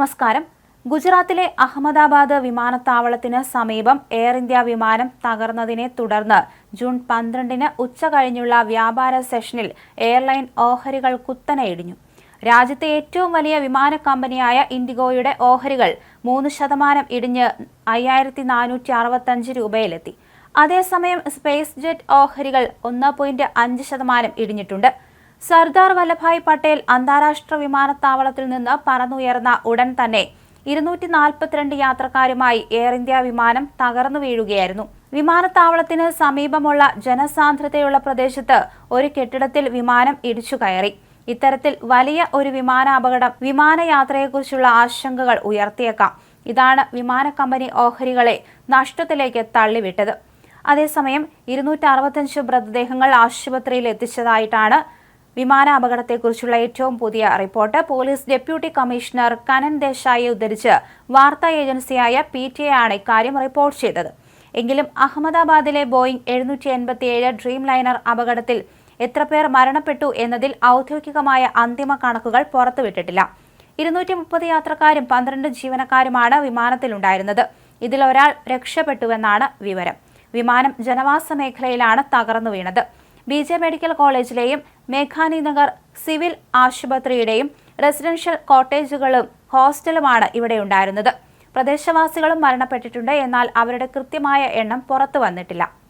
നമസ്കാരം. ഗുജറാത്തിലെ അഹമ്മദാബാദ് വിമാനത്താവളത്തിന് സമീപം എയർ ഇന്ത്യ വിമാനം തകർന്നതിനെ തുടർന്ന് ജൂൺ പന്ത്രണ്ടിന് ഉച്ച കഴിഞ്ഞുള്ള വ്യാപാര സെഷനിൽ എയർലൈൻ ഓഹരികൾ കുത്തനെ ഇടിഞ്ഞു രാജ്യത്തെ ഏറ്റവും വലിയ വിമാന കമ്പനിയായ ഇൻഡിഗോയുടെ ഓഹരികൾ മൂന്ന് ശതമാനം ഇടിഞ്ഞ് അയ്യായിരത്തി നാനൂറ്റി അറുപത്തഞ്ച് രൂപയിലെത്തി. അതേസമയം സ്പേസ് ജെറ്റ് ഓഹരികൾ ഒന്ന് പോയിന്റ് അഞ്ച് ശതമാനം ഇടിഞ്ഞിട്ടുണ്ട്. സർദാർ വല്ലഭായ് പട്ടേൽ അന്താരാഷ്ട്ര വിമാനത്താവളത്തിൽ നിന്ന് പറന്നുയർന്ന ഉടൻ തന്നെ ഇരുന്നൂറ്റി നാൽപ്പത്തിരണ്ട് യാത്രക്കാരുമായി എയർ ഇന്ത്യ വിമാനം തകർന്നു വീഴുകയായിരുന്നു. വിമാനത്താവളത്തിന് സമീപമുള്ള ജനസാന്ദ്രതയുള്ള പ്രദേശത്ത് ഒരു കെട്ടിടത്തിൽ വിമാനം ഇടിച്ചു കയറി. ഇത്തരത്തിൽ വലിയ ഒരു വിമാനാപകടം വിമാനയാത്രയെക്കുറിച്ചുള്ള ആശങ്കകൾ ഉയർത്തിയേക്കാം. ഇതാണ് വിമാന കമ്പനി ഓഹരികളെ നഷ്ടത്തിലേക്ക് തള്ളിവിട്ടത്. അതേസമയം ഇരുന്നൂറ്റി അറുപത്തഞ്ച് മൃതദേഹങ്ങൾ ആശുപത്രിയിൽ എത്തിച്ചതായിട്ടാണ് വിമാന അപകടത്തെക്കുറിച്ചുള്ള ഏറ്റവും പുതിയ report police deputy commissioner Kanan ദേശായിയെ ഉദ്ധരിച്ച് വാർത്താ ഏജൻസിയായ പി ടി എ ആണ് ഇക്കാര്യം റിപ്പോർട്ട് ചെയ്തത്. എങ്കിലും അഹമ്മദാബാദിലെ ബോയിംഗ് എഴുന്നൂറ്റി എൺപത്തിയേഴ് ഡ്രീം ലൈനർ അപകടത്തിൽ എത്ര പേർ മരണപ്പെട്ടു എന്നതിൽ ഔദ്യോഗികമായ അന്തിമ കണക്കുകൾ പുറത്തുവിട്ടിട്ടില്ല. ഇരുന്നൂറ്റി മുപ്പത് യാത്രക്കാരും പന്ത്രണ്ട് ജീവനക്കാരുമാണ് വിമാനത്തിലുണ്ടായിരുന്നത്. ഇതിൽ ഒരാൾ രക്ഷപ്പെട്ടുവെന്നാണ് വിവരം. വിമാനം ജനവാസ മേഖലയിലാണ് തകർന്നു വീണത്. ബി ജെ മെഡിക്കൽ കോളേജിലെയും മേഘാനി നഗർ സിവിൽ ആശുപത്രിയുടെയും റെസിഡൻഷ്യൽ കോട്ടേജുകളും ഹോസ്റ്റലുമാണ് ഇവിടെ ഉണ്ടായിരുന്നത്. പ്രദേശവാസികളും മരണപ്പെട്ടിട്ടുണ്ട് എന്നാൽ അവരുടെ കൃത്യമായ എണ്ണം പുറത്തു വന്നിട്ടില്ല.